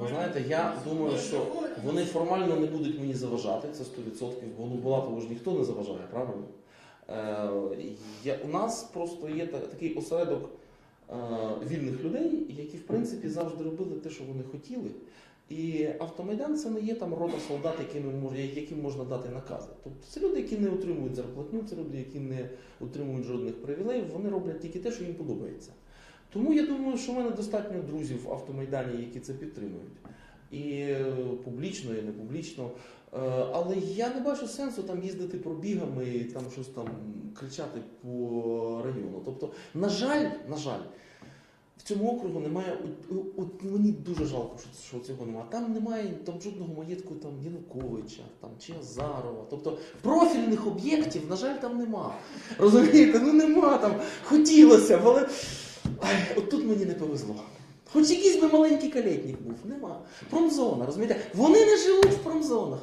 Ви знаєте, я думаю, що вони формально не будуть мені заважати, це 100%, бо ну Булатову ж ніхто не заважає, правильно? Е, я, у нас просто є та- такий осередок е, вільних людей, які в принципі завжди робили те, що вони хотіли. І автомайдан це не є там рота солдат, яким, мож- яким можна дати накази. Тобто це люди, які не отримують зарплатню, це люди, які не отримують жодних привілеїв, вони роблять тільки те, що їм подобається. Тому я думаю, що в мене достатньо друзів в автомайдані, які це підтримують. І е, публічно, і не публічно. Е, Але я не бачу сенсу там їздити пробігами і там щось там кричати по району. Тобто, на жаль, на жаль, в цьому округу немає. от- мені дуже жалко, що, цього немає. Там немає там жодного маєтку там Януковича там, чи Азарова. Тобто профільних об'єктів, на жаль, там нема. Розумієте, ну нема там. Хотілося, б, але от тут мені не повезло. Хоч якийсь би маленький калетник був, нема. Промзона, розумієте? Вони не живуть в промзонах.